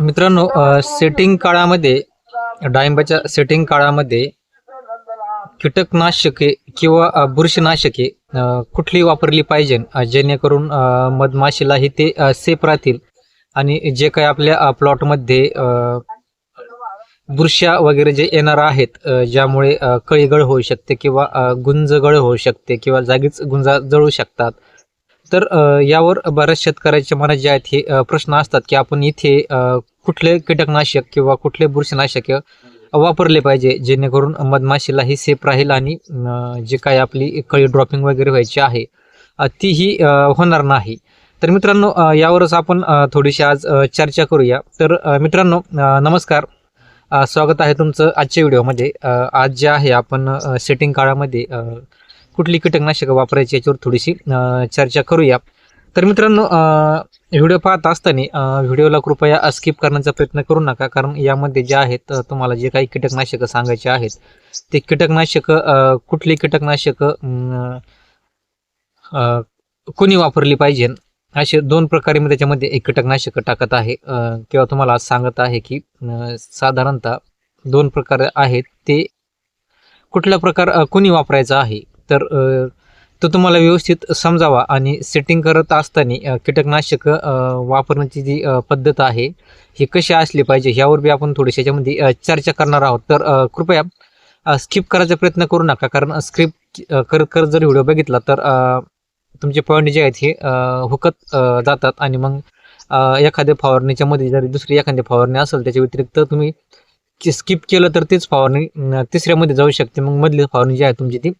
मित्रांनो सेटिंग काळामध्ये डाळिंबाच्या सेटिंग काळामध्ये कीटकनाशके किंवा बुरशीनाशके कुठली वापरली पाहिजे जेणेकरून मधमाशीलाही ते सेफ राहतील. आणि जे काही आपल्या प्लॉटमध्ये अ, बुरश्या वगैरे जे येणार आहेत ज्यामुळे कळीगळ होऊ शकते किंवा गुंजगळ होऊ शकते किंवा जागीच गुंजा जळू शकतात तर यावर बऱ्याच शेतकऱ्याच्या मनात जे आहेत हे प्रश्न असतात की आपण इथे कुठले कीटकनाशक किंवा कुठले बुरशीनाशक वापरले पाहिजे जेणेकरून मधमाशीलाही सेफ राहील आणि जे काही आपली कळी ड्रॉपिंग वगैरे व्हायची आहे तीही होणार नाही. तर मित्रांनो यावरच आपण थोडीशी आज चर्चा करूया. तर मित्रांनो नमस्कार. स्वागत आहे तुमचं आजच्या व्हिडिओमध्ये. आज जे आहे आपण सेटिंग काळामध्ये कुठली कीटकनाशकं वापरायची याच्यावर थोडीशी चर्चा करूया. तर मित्रांनो व्हिडिओ पाहत असताना व्हिडिओला कृपया स्किप करण्याचा प्रयत्न करू नका कारण यामध्ये जे आहेत तुम्हाला जे काही कीटकनाशकं सांगायचे आहेत ते कीटकनाशकं कुठली कीटकनाशकं कोणी वापरली पाहिजे? असे दोन प्रकारे मी त्याच्यामध्ये एक कीटकनाशक टाकत आहे. किंवा तुम्हाला सांगत आहे की साधारणतः दोन प्रकार आहेत ते कुठला प्रकार कोणी वापरायचा आहे? तर तो तुम्हाला व्यवस्थित समजावा आणि सेटिंग करत असताना कीटकनाशक वापरण्याची जी पद्धत आहे ही कशी असली पाहिजे ह्यावर बी आपण थोडीशी याच्यामध्ये चर्चा करणार आहोत. तर कृपया स्किप करायचा प्रयत्न करू नका कारण स्क्रिप्ट करत करत जर व्हिडिओ बघितला तर तुमचे पॉईंट जे आहेत हे हुकत जातात आणि मग एखाद्या फवारणीच्या मध्ये जरी दुसरी एखादी फवारणी असेल त्याच्या व्यतिरिक्त तुम्ही स्किप केलं तर तेच फवारणी तिसऱ्यामध्ये जाऊ शकते. मग मधली फवारणी जी आहे तुमची ती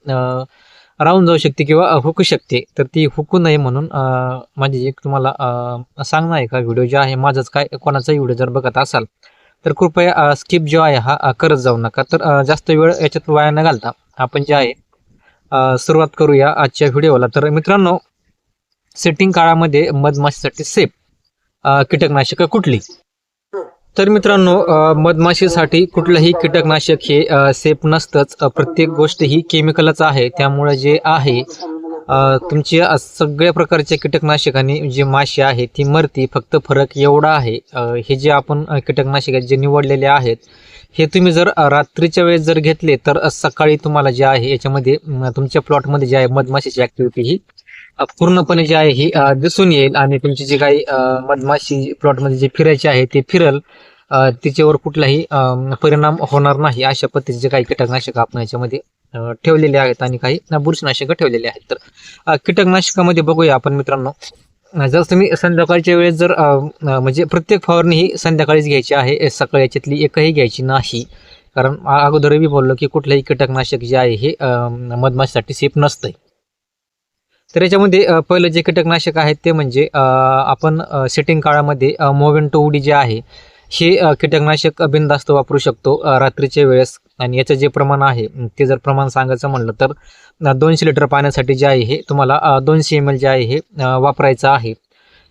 राहून जाऊ शकते किंवा हुकू शकते. तर ती हुकू नये म्हणून माझी एक तुम्हाला सांगणं आहे का? व्हिडिओ जो आहे माझाच काय कोणाचाही व्हिडिओ जर बघत असाल तर कृपया स्किप जो आहे हा करत जाऊ नका. तर जास्त वेळ याच्यात वाया न घालता आपण जे आहे सुरुवात करूया आजच्या व्हिडिओला. तर मित्रांनो सेटिंग काळामध्ये मधमाशीसाठी सेफ कीटकनाशकं कुठली? तर मित्रांनो मधमाशीसाठी कुठलंही कीटकनाशक हे सेफ नसतंच. प्रत्येक गोष्ट ही केमिकलच आहे. त्यामुळे जे आहे अ, तुमची सगळ्या प्रकारच्या कीटकनाशकांनी जी माशी आहे ती मरती. फक्त फरक एवढा आहे हे जे आपण कीटकनाशक जे निवडलेले आहेत हे तुम्ही जर रात्रीच्या वेळेस जर घेतले तर सकाळी तुम्हाला जे आहे याच्यामध्ये तुमच्या प्लॉटमध्ये जे आहे मधमाशीची ॲक्टिव्हिटी ही पूर्णपणे जे आहे ही दिसून येईल आणि तुमची जी काही मधमाशी प्लॉटमध्ये जे फिरायची आहे ते फिरल तिच्यावर कुठलाही परिणाम होणार नाही अशा पद्धतीचे काही कीटकनाशक आपण याच्यामध्ये ठेवलेले आहेत आणि काही बुरशीनाशक ठेवलेले आहेत. तर कीटकनाशकामध्ये बघूया आपण मित्रांनो. जर तुम्ही संध्याकाळच्या वेळेस जर म्हणजे प्रत्येक फवारणी ही संध्याकाळीच घ्यायची आहे सकाळी याच्यातली एकही घ्यायची नाही. कारण अगोदरही अगोदर मी बोललो की कुठलंही कीटकनाशक जे आहे हे मधमाशीसाठी सेफ नसतंय. तर याच्यामध्ये पहिलं जे कीटकनाशक आहेत ते म्हणजे आपण सेटिंग काळामध्ये मोवेंटो उडी जे आहे हे कीटकनाशक बिनधास्त वापरू शकतो रात्रीच्या वेळेस. आणि याचं जे प्रमाण आहे ते जर प्रमाण सांगायचं म्हणलं तर दोनशे लिटर पाण्यासाठी जे आहे हे तुम्हाला दोनशे एम एल जे आहे हे वापरायचं आहे.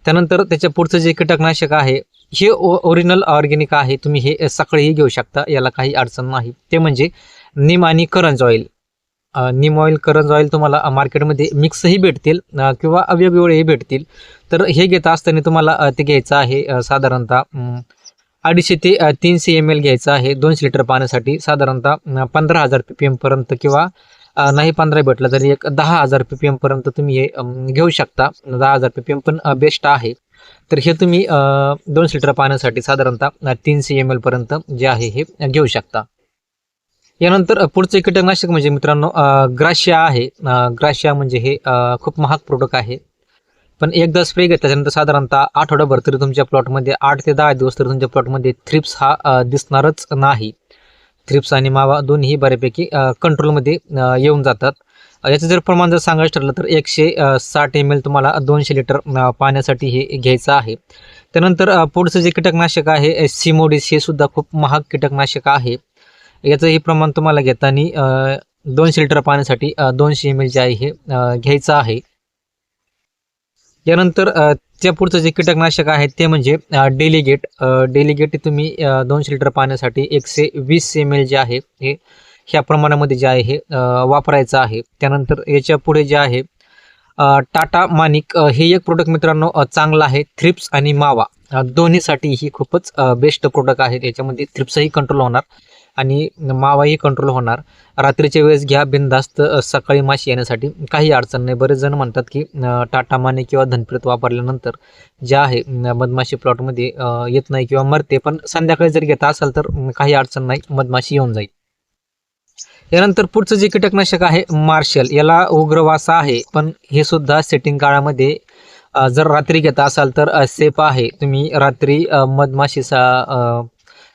त्यानंतर त्याच्या पुढचं जे कीटकनाशक आहे हे ओरिजिनल ऑर्गेनिक आहे तुम्ही हे सकाळीही घेऊ शकता याला काही अडचण नाही. ते म्हणजे निम आणि करंज ऑइल. निम ऑइल करंज ऑइल तुम्हाला मार्केटमध्ये मिक्सही भेटतील किंवा वेगवेगळेही भेटतील. तर हे घेत असताना तुम्हाला ते घ्यायचं आहे साधारणतः अडीचशे ते तीनशे एम एल घ्यायचं आहे दोनशे लिटर पाण्यासाठी साधारणतः पंधरा हजार पी पी एमपर्यंत किंवा नाही पंधरा भेटलं तरी एक दहा हजार पी पी एमपर्यंत तुम्ही हे घेऊ शकता. दहा हजार पी पी एम पण बेस्ट आहे. तर हे तुम्ही दोनशे लिटर पाण्यासाठी साधारणतः तीनशे एम एलपर्यंत जे आहे हे घेऊ शकता. यानंतर पुढचं कीटकनाशक म्हणजे मित्रांनो ग्राशिया आहे. ग्राशिया म्हणजे हे खूप महाग प्रोडक्ट आहे. पण एकदा स्प्रे घेत त्याच्यानंतर साधारणतः आठवडाभर तरी तुमच्या प्लॉटमध्ये आठ ते दहा दिवस तरी तुमच्या प्लॉटमध्ये थ्रिप्स हा दिसणारच नाही. थ्रिप्स आणि मावा दोन्ही बऱ्यापैकी कंट्रोलमध्ये येऊन जातात. याचं जर प्रमाण जर सांगायचं ठरलं तर एकशे साठ एम एल तुम्हाला दोनशे लिटर पाण्यासाठी हे घ्यायचं आहे. त्यानंतर पुढचं जे कीटकनाशक आहे सिमोडिस हे सुद्धा खूप महाग कीटकनाशक आहे. याचं हे प्रमाण तुम्हाला घेताना दोनशे लिटर पाण्यासाठी दोनशे एम एल जे आहे हे घ्यायचं आहे. यानंतर त्या पुढचं जे कीटकनाशक आहे ते म्हणजे डेलिगेट डेलिगेट तुम्ही दोनशे लिटर पाण्यासाठी एकशे वीस एम एल जे आहे हे ह्या प्रमाणामध्ये जे आहे हे वापरायचं आहे. त्यानंतर याच्यापुढे जे आहे टाटा मानिक हे एक प्रोडक्ट मित्रांनो चांगलं आहे थ्रिप्स आणि मावा. दोन्हीसाठी ही खूपच बेस्ट प्रोडक्ट आहे याच्यामध्ये थ्रिप्सही कंट्रोल होणार. आणि मावाही कंट्रोल होणार. रात्रीच्या वेळेस घ्या बिनधास्त सकाळी माशी येण्यासाठी काही अडचण नाही. बरेच जण म्हणतात की टाटा माने किंवा धनप्रीत वापरल्यानंतर जे आहे मधमाशी प्लॉटमध्ये येत नाही किंवा मरते पण संध्याकाळी जर घेता असाल तर काही अडचण नाही मधमाशी येऊन जाईल. यानंतर पुढचं जे कीटकनाशक आहे मार्शल. याला उग्रवासा आहे पण हे सुद्धा सेटिंग काळामध्ये जर रात्री घेता असाल तर सेफ आहे. तुम्ही रात्री मधमाशीचा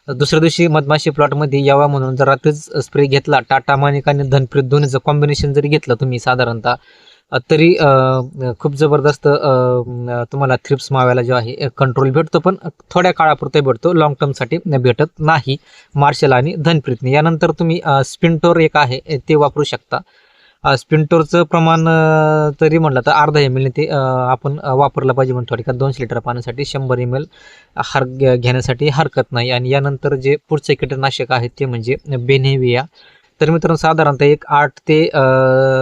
दुसऱ्या दिवशी मधमाशी प्लॉटमध्ये यावा म्हणून जर रात्रीच स्प्रे घेतला टाटा मानिक आणि धनप्रीत दोन्हीचं कॉम्बिनेशन जरी घेतलं तुम्ही साधारणतः तरी खूप जबरदस्त तुम्हाला थ्रिप्स माव्याला जो आहे कंट्रोल भेटतो. पण थोड्या काळापुरता भेटतो लॉंग टर्मसाठी भेटत नाही. मार्शल आणि धनप्रीतने. यानंतर तुम्ही स्पिंटोर एक आहे ते वापरू शकता. स्पिंटोरचं प्रमाण तरी म्हटलं तर अर्धा एम एलने ते आपण वापरलं पाहिजे म्हणून थोडक्यात दोनशे लिटर पाण्यासाठी शंभर एम एल हर घेण्यासाठी हरकत नाही. आणि यानंतर जे पुढचे कीटकनाशक आहेत ते म्हणजे बेनेविया तर मित्रांनो साधारणतः एक आठ ते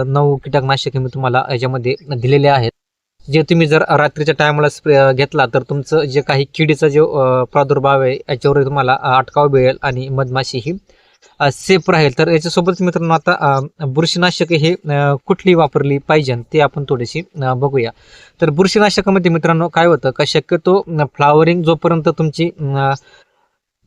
नऊ कीटकनाशके मी तुम्हाला याच्यामध्ये दिलेले आहेत. जे तुम्ही जर रात्रीच्या टायमाला स्प्रे घेतला तर तुमचं जे काही किडीचा जो प्रादुर्भाव आहे याच्यावर तुम्हाला अटकाव मिळेल. आणि मधमाशी ही सेफ राहील. तर याच्यासोबत मित्रांनो आता बुरशीनाशक हे कुठली वापरली पाहिजे ते आपण थोडीशी बघूया. तर बुरशीनाशकामध्ये मित्रांनो काय होतं का शक्यतो फ्लावरिंग जोपर्यंत तुमची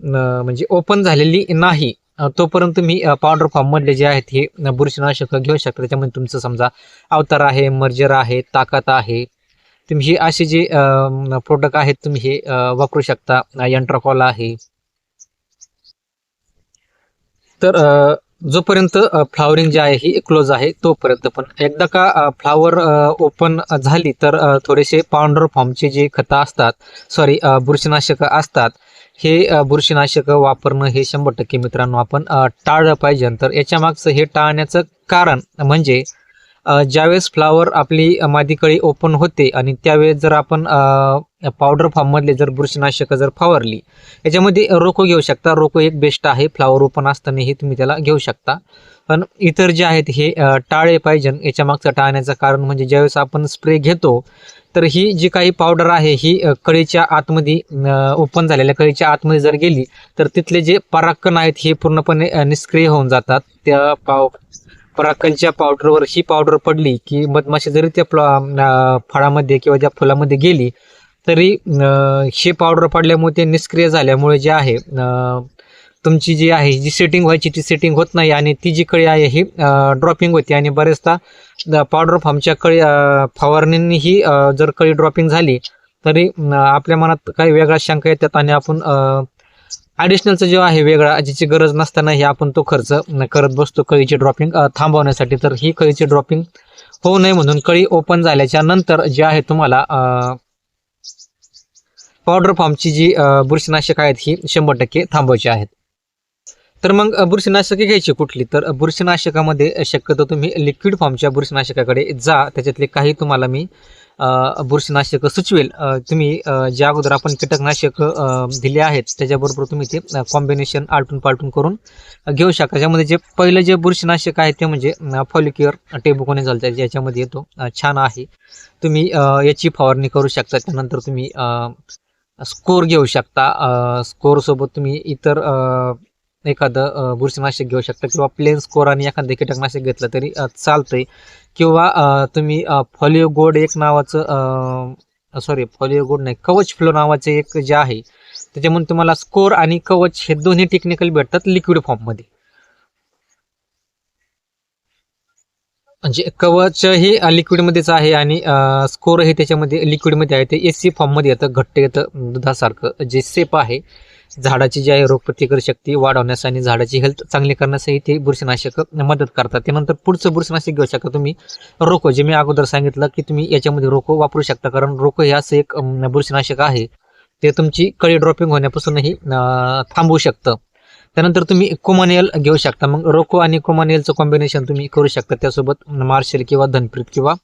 म्हणजे ओपन झालेली नाही तोपर्यंत तुम्ही पावडर फॉर्ममधले जे आहेत हे बुरशीनाशक घेऊ शकता. त्याच्यामध्ये तुमचं समजा अवतार आहे मर्जर आहे ताकद आहे. तुम्ही हे असे जे प्रोडक्ट आहेत तुम्ही हे वापरू शकता. यंट्राकॉल आहे. तर जोपर्यंत फ्लावरिंग जे आहे ही क्लोज आहे तोपर्यंत पण. एकदा का फ्लावर ओपन झाली तर थोडेसे पावडर फॉर्मचे जे खतं असतात सॉरी बुरशीनाशक असतात हे बुरशीनाशक वापरणं हे शंभर टक्के मित्रांनो आपण टाळलं पाहिजे. तर याच्या मागचं हे टाळण्याचं कारण म्हणजे ज्यावेळेस फ्लावर आपली मादीकळी मादी कळी ओपन होते आणि त्यावेळेस जर आपण पावडर फॉर्ममधले जर बुरशीनाशकं जर फवारली याच्यामध्ये रोको घेऊ शकता. रोको एक बेस्ट आहे. फ्लावर ओपन असतानाही तुम्ही त्याला घेऊ शकता. पण इतर जे आहेत हे टाळे पाहिजे. याच्या मागचं टाळण्याचं कारण म्हणजे ज्यावेळेस आपण स्प्रे घेतो तर ही जी काही पावडर आहे ही कळीच्या आतमध्ये ओपन झालेल्या कळीच्या आतमध्ये जर गेली तर तिथले जे परागकण आहेत हे पूर्णपणे निष्क्रिय होऊन जातात. त्या पाव परागकणच्या पावडरवर ही पावडर पडली की मधमाशी जरी त्या फळामध्ये किंवा त्या फुलामध्ये गेली तरी अ, हे पावडर पडल्यामुळे ते निष्क्रिय झाल्यामुळे जे आहे तुमची जी आहे जी सेटिंग व्हायची ती सेटिंग होत नाही आणि ती जी कळी आहे ही ड्रॉपिंग होते आणि बरेचदा पावडर फॉर्मच्या कळी फवारणींनीही फवारणींनी ही जर कळी ड्रॉपिंग झाली तरी आपल्या मनात काही वेगळ्या शंका येतात आणि आपण ॲडिशनलचं जे आहे वेगळा ज्याची गरज नसताना हे आपण तो खर्च करत बसतो. कळीची ड्रॉपिंग थांबवण्यासाठी. तर ही कळीची ड्रॉपिंग होऊ नये म्हणून कळी ओपन झाल्याच्यानंतर जे आहे तुम्हाला पावडर फॉर्मची जी बुरशीनाशक आहेत ही शंभर टक्के थांबवायची आहेत. तर मग बुरशीनाशके घ्यायची कुठली? तर बुरशीनाशकामध्ये शक्यतो तुम्ही लिक्विड फॉर्मच्या बुरशीनाशकाकडे जा. त्याच्यातले काही तुम्हाला मी बुरशीनाशक सुचवेल. तुम्ही ज्या अगोदर आपण कीटकनाशक दिले आहेत त्याच्याबरोबर तुम्ही ते कॉम्बिनेशन आलटून पालटून करून घेऊ शकता. ज्यामध्ये जे पहिलं जे बुरशीनाशक आहे ते म्हणजे फॉलिक्युअर टेबुकोने चालतं याच्यामध्ये येतो छान आहे. तुम्ही याची फवारणी करू शकता. त्यानंतर तुम्ही स्कोर घेऊ शकता. स्कोरसोबत तुम्ही इतर एखादं बुरशीनाशक घेऊ शकता किंवा प्लेन स्कोर आणि एखादं कीटकनाशक घेतलं तरी चालतंय. किंवा तुम्ही फॉलिओ गोड एक नावाचं सॉरी फॉलिओ गोड नाही कवच फ्लो नावाचे एक जे आहे त्याच्यामुळे तुम्हाला स्कोर आणि कवच हे दोन्ही टेक्निकल भेटतात लिक्विड फॉर्ममध्ये म्हणजे कवच ही लिक्विडमध्येच आहे आणि स्कोर हे त्याच्यामध्ये लिक्विडमध्ये आहे ते एसी फॉर्ममध्ये येतं घट्ट येतं दुधासारखं जे सेप आहे. झाडाची जी आहे रोगप्रतिकार शक्ती वाढवण्यास आणि झाडाची हेल्थ चांगली करण्यासही ते बुरशीनाशक मदत करतात. त्यानंतर पुढचं बुरशीनाशक घेऊ शकता तुम्ही. रोको जे मी अगोदर सांगितलं की तुम्ही याच्यामध्ये रोको वापरू शकता कारण रोको हे असं एक बुरशीनाशक आहे. ते तुमची कळी ड्रॉपिंग होण्यापासूनही थांबवू शकतं. त्यानंतर तुम्ही कोमानियल घेऊ शकता. मग रोको आणि कोमानियलचं कॉम्बिनेशन तुम्ही करू शकता. त्यासोबत मार्शल किंवा धनप्रीत किंवा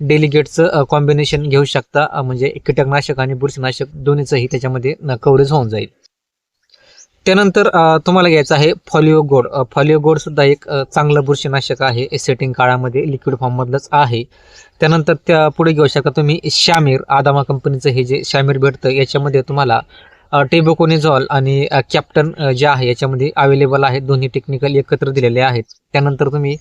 डेलिगेटचं कॉम्बिनेशन घेऊ शकता. म्हणजे कीटकनाशक आणि बुरशीनाशक दोन्हीचंही त्याच्यामध्ये कव्हरेज होऊन जाईल. त्यानंतर तुम्हाला घ्यायचं आहे फॉलिओ गोड. फॉलिओ गोड सुद्धा एक चांगलं बुरशीनाशक आहे. सेटिंग काळामध्ये लिक्विड फॉर्ममधलंच आहे. त्यानंतर त्या पुढे घेऊ शकता तुम्ही शामीर. आदामा कंपनीचं हे जे शामीर भेटतं याच्यामध्ये तुम्हाला टेबोकोनिझॉल आणि कॅप्टन जे आहे याच्यामध्ये अवेलेबल आहेत. दोन्ही टेक्निकल एकत्र दिलेले आहेत. त्यानंतर तुम्ही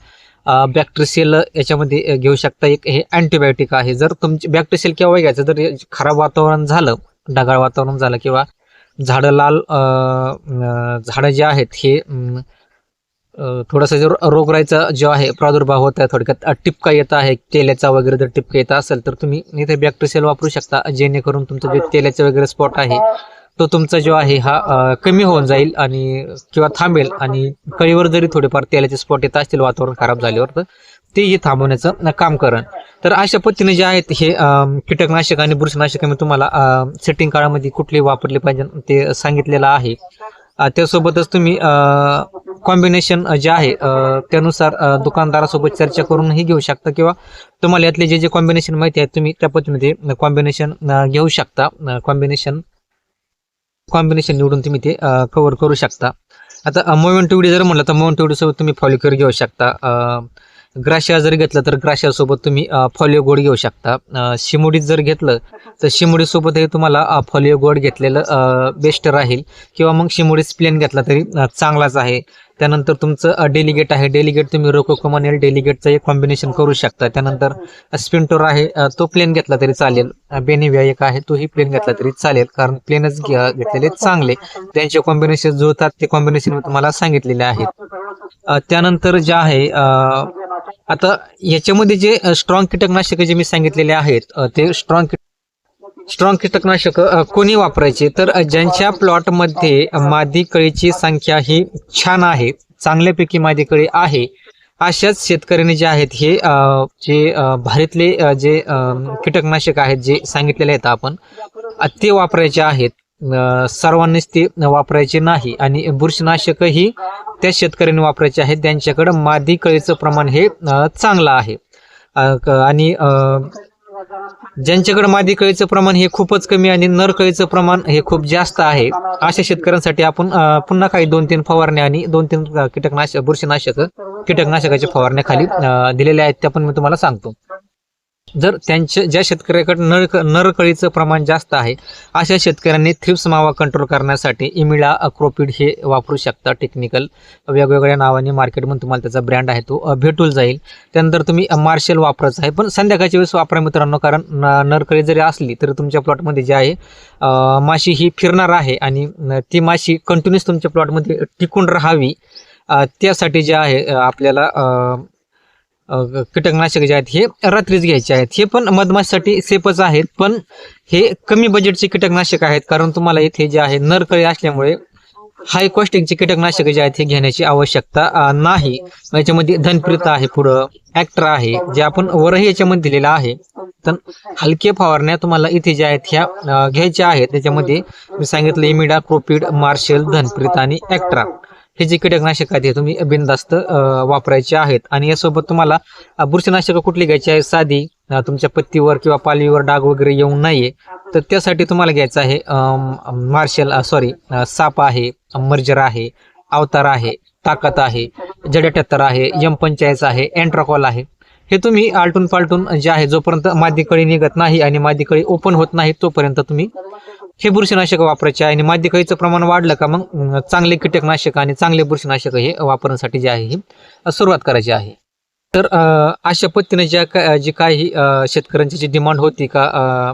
बॅक्टेरियल याच्यामध्ये घेऊ शकता. एक हे अँटीबायोटिक आहे. जर तुमची बॅक्टेरियल केव्हा घ्यायचं जर खराब वातावरण झालं ढगाळ वातावरण झालं किंवा झाडं लाल झाडं जे आहेत हे थोडासा जर रोगराईचा जो आहे प्रादुर्भाव होत आहे थोडक्यात टिपका येत आहे तेलाचा वगैरे जर टिपका येत असेल तर तुम्ही इथे बॅक्टेरियल वापरू शकता जेणेकरून तुमचं जे तेलाचं वगैरे स्पॉट आहे तो तुमचा जो आहे हा कमी होऊन जाईल आणि किंवा थांबेल आणि कळीवर जरी थोडेफार तेलाचे स्पॉट येत असतील वातावरण खराब झाल्यावर तर तेही थांबवण्याचं काम करण. तर अशा पद्धतीने जे आहेत हे कीटकनाशक आणि बुरशीनाशक मी तुम्हाला सेटिंग काळामध्ये कुठले वापरली पाहिजे ते सांगितलेलं आहे. त्यासोबतच तुम्ही कॉम्बिनेशन जे आहे त्यानुसार दुकानदारासोबत चर्चा करूनही घेऊ शकता किंवा तुम्हाला यातले जे जे कॉम्बिनेशन माहिती आहे तुम्ही त्या पद्धतीमध्ये कॉम्बिनेशन घेऊ शकता. कॉम्बिनेशन कॉम्बिनेशन निवडून तुम्ही ते कव्हर करू शकता. आता मोवन टिवडी जर म्हटलं तर मोवन टिवडीसोबत तुम्ही फॉलो कर घेऊ शकता. ग्राशिया जर घेतलं तर ग्राशियासोबत तुम्ही फॉलिओ गोड घेऊ शकता. शिमोडीत शिमुडीत जर घेतलं तर शिमुडीसोबतही तुम्हाला फॉलिओ गोड घेतलेलं बेस्ट राहील. किंवा मग शिमुडीच प्लेन घेतला तरी चांगलाच आहे. त्यानंतर तुमचं डेलिगेट आहे. डेलिगेट तुम्ही रोकोकोमनेल डेलिगेटचं एक कॉम्बिनेशन करू शकता. त्यानंतर स्पिंटोर आहे तो प्लेन घेतला तरी चालेल. बेनिव्या एक आहे तोही प्लेन घेतला तरी चालेल. कारण प्लेनच घेतलेले चांगले. त्यांचे कॉम्बिनेशन जुळतात ते कॉम्बिनेशन मी तुम्हाला सांगितलेले आहेत. त्यानंतर जे आहे आता याच्यामध्ये जे स्ट्रॉंग कीटकनाशक जे मी सांगितलेले आहेत ते स्ट्रॉंग स्ट्रॉंग कीटकनाशक कोणी वापरायचे? तर ज्यांच्या प्लॉटमध्ये मादी कळीची संख्या ही छान आहे चांगल्यापैकी मादी कळी आहे अशाच शेतकऱ्यांनी जे आहेत हे जे भारीतले जे कीटकनाशक आहेत जे सांगितलेले आहेत आपण ते वापरायचे आहेत. सर्वांनीच ते वापरायचे नाही आणि बुरशीनाशकही त्या शेतकऱ्यांनी वापरायचे आहेत. त्यांच्याकडं मादी कळीचं प्रमाण हे चांगलं आहे. आणि ज्यांच्याकडं ज्यांच्याकडे मादी कळीचं प्रमाण हे खूपच कमी आणि नर कळीचं प्रमाण हे खूप जास्त आहे अशा शेतकऱ्यांसाठी आपण पुन्हा काही दोन तीन फवारण्या आणि दोन तीन कीटकनाशक बुरशीनाशक कीटकनाशकाच्या फवारण्या खाली दिलेल्या आहेत. त्या पण मी तुम्हाला सांगतो. जर त्यांच्या ज्या शेतकऱ्याकडे नर नरकळीचं प्रमाण जास्त आहे अशा शेतकऱ्यांनी थ्रिप्स मावा कंट्रोल करण्यासाठी इमिडा अक्रोपिड हे वापरू शकता टेक्निकल वेगवेगळ्या नावाने मार्केटमध्ये तुम्हाला त्याचा ब्रँड आहे तो भेटून जाईल. त्यानंतर तुम्ही मार्शल वापरायचं आहे पण संध्याकाळच्या वेळेस वापरा मित्रांनो कारण नरकळी जरी असली तरी तुमच्या प्लॉटमध्ये जे आहे माशी ही फिरणार आहे आणि ती माशी कंटिन्युअस तुमच्या प्लॉटमध्ये टिकून राहावी. त्यासाठी जे आहे आपल्याला कीटकनाशक जे आहेत हे रात्रीच घ्यायचे आहेत. हे पण मधमाशीसाठी सेफच आहेत पण हे कमी बजेटचे कीटकनाशक आहेत. कारण तुम्हाला इथे जे आहे नरकळी असल्यामुळे हाय कॉस्टिंगचे कीटकनाशक जे आहेत हे घेण्याची आवश्यकता नाही. याच्यामध्ये धनप्रित आहे पुढं ऍक्टर आहे जे आपण वरही याच्यामध्ये दिलेलं आहे. तर हलके फवारण्या तुम्हाला इथे ज्या आहेत ह्या घ्यायच्या आहेत. त्याच्यामध्ये मी सांगितलं इमिडा क्रोपिड मार्शल धनप्रीत आणि ऍक्ट्रा हे जे कीटकनाशक आहेत हे तुम्ही बिनधास्त वापरायचे आहेत. आणि यासोबत तुम्हाला बुरशीनाशकं बुरशीनाशक कुठली घ्यायची आहे? साधी तुमच्या पत्तीवर किंवा पालवीवर डाग वगैरे येऊ नये तर त्यासाठी तुम्हाला घ्यायचं आहे मार्शल सॉरी साप आहे मर्जर आहे अवतार आहे ताकद आहे जडेटत्तर आहे यम पंचायत आहे एंट्राकॉल आहे. हे तुम्ही आलटून पालटून जे आहे जोपर्यंत मादीकळी निघत नाही आणि मादीकळी ओपन होत नाही तोपर्यंत तुम्ही हे बुरशीनाशक वापरायचे आहे आणि मादीकळीचं प्रमाण वाढलं का मग चांगले कीटकनाशक आणि चांगले बुरशीनाशक हे वापरण्यासाठी जे आहे हे सुरुवात करायची आहे. तर अं, अशा पद्धतीने ज्या का जी काही शेतकऱ्यांची जी डिमांड होती का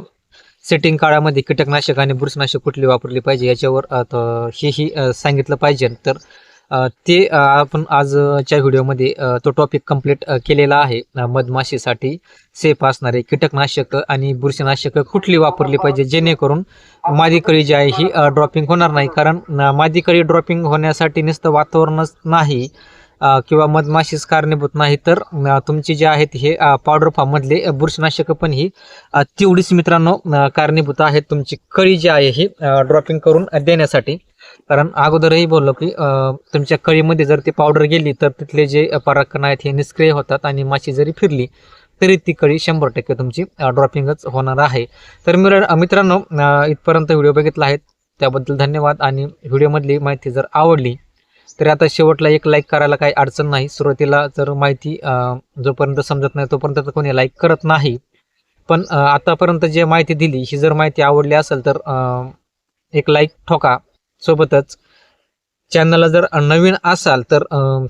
सेटिंग काळामध्ये कीटकनाशक आणि बुरशीनाशक कुठली वापरली पाहिजे याच्यावर हेही सांगितलं पाहिजे. तर ते आपण आजच्या व्हिडिओमध्ये तो टॉपिक कंप्लीट केलेला आहे मधमाशीसाठी सेफ असणारे कीटकनाशक आणि बुरशीनाशक कुठली वापरली पाहिजे जेणेकरून मादी कळी जी आहे ही ड्रॉपिंग होणार नाही. कारण मादी कळी ड्रॉपिंग होण्यासाठी नुसतं वातावरणच नाही किंवा मधमाशीच कारणीभूत नाही. तर तुमची जे आहेत हे पावडर फॉर्ममधले अं, बुरशीनाशक पण ही तेवढीच मित्रांनो कारणीभूत आहेत. तुमची कळी जी आहे ही ड्रॉपिंग करून देण्यासाठी. कारण अगोदरही बोललो की तुमच्या कळीमध्ये जर ती पावडर गेली तर तिथले जे परागकण आहेत हे निष्क्रिय होतात आणि माशी जरी फिरली तरी ती कळी शंभर टक्के तुमची ड्रॉपिंगच होणार आहे. तर मिर मित्रांनो इथपर्यंत व्हिडिओ बघितला आहे त्याबद्दल धन्यवाद. आणि व्हिडिओमधली माहिती जर आवडली तर आता शेवटला एक लाईक करायला काही अडचण नाही. सुरुवातीला जर माहिती जोपर्यंत समजत नाही तोपर्यंत तर कोणी लाईक करत नाही. पण आतापर्यंत जे माहिती दिली ही जर माहिती आवडली असेल तर एक लाईक ठोका. सोबतच चॅनलला जर नवीन असाल तर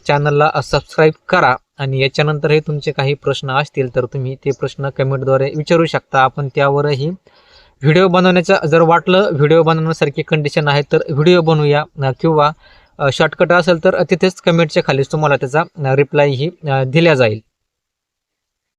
चॅनलला सबस्क्राईब करा. आणि याच्यानंतरही तुमचे काही प्रश्न असतील तर तुम्ही ते प्रश्न कमेंटद्वारे विचारू शकता. आपण त्यावरही व्हिडिओ बनवण्याचा जर वाटलं व्हिडिओ बनवण्यासारखी कंडिशन आहे तर व्हिडिओ बनवूया. किंवा शॉर्टकट असेल तर तिथेच कमेंटच्या खालीच तुम्हाला त्याचा रिप्लायही दिल्या जाईल.